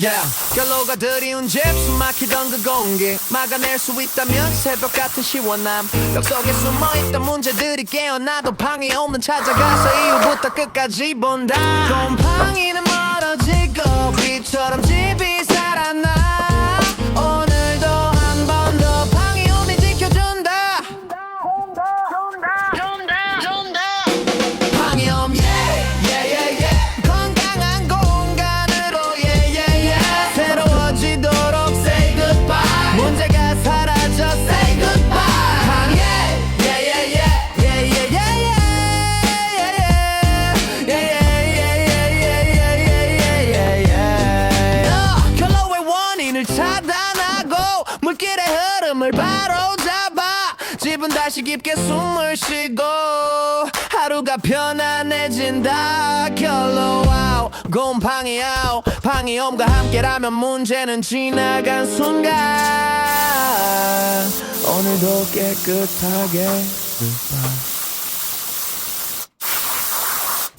Yeah. 결로가 들이운 집 숨막히던 그 공기 막아낼 수 있다면 새벽 같은 시원함 벽 속에 숨어있던 문제들이 깨어나도 방해 없는 찾아가서 이후부터 끝까지 본다 곰팡이는 멀어지고 빛처럼 흐름을 바로 잡아. 집은 다시 깊게 숨을 쉬고 하루가 편안해진다. 결로 아우 곰팡이 아우. 방이옴과 함께라면 문제는 지나간 순간. 오늘도 깨끗하게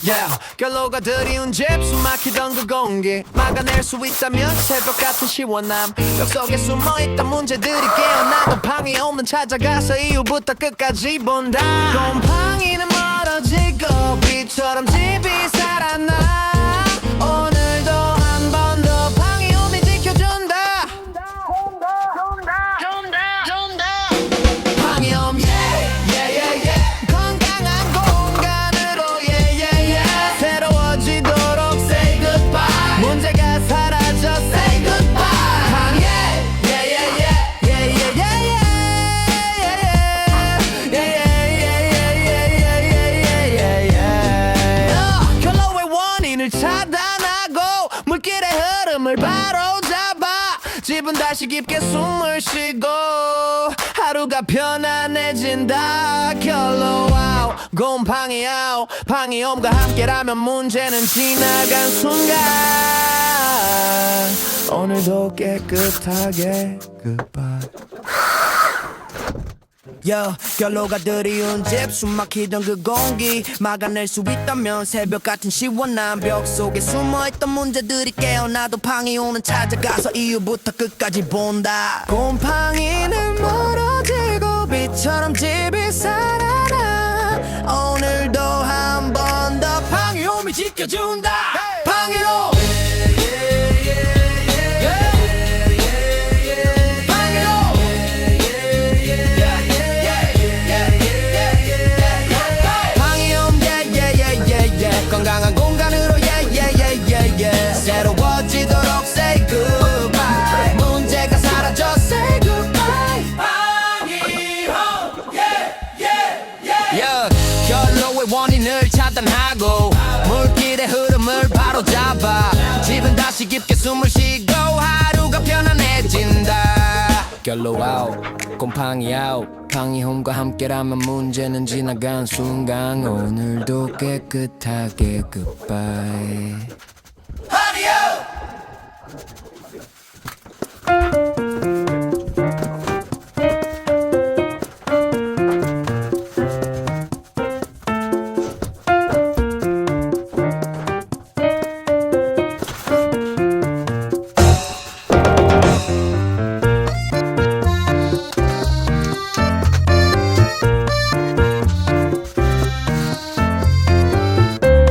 Yeah. 결로가 들이운 집 숨 막히던 그 공기 막아낼 수 있다면 새벽 같은 시원함 벽 속에 숨어있던 문제들이 깨어나도 방해 없는 찾아가서 이후부터 끝까지 본다 곰팡이는 멀어지고 빛처럼 집이 살아나 흐름을 바로 잡아. 집은 다시 깊게 숨을 쉬고 하루가 편안해진다. 결로 아우 곰팡이 아우 방이옴과 함께라면 문제는 지나간 순간. 오늘도 깨끗하게 goodbye 여 결로가 들이운 집 숨막히던 그 공기 막아낼 수 있다면 새벽 같은 시원한 벽 속에 숨어있던 문제들이 깨어나도 방이 오는 찾아가서 이후부터 끝까지 본다. 곰팡이는 멀어지고 빛처럼 집이 살아나. 오늘도 한 번 더 방이 오미 지켜준다 사로잡아. 집은 다시 깊게 숨을 쉬고 하루가 편안해진다. 결로 아웃 곰팡이 아웃. 방이홈과 함께라면 문제는 지나간 순간. 오늘도 깨끗하게 goodbye.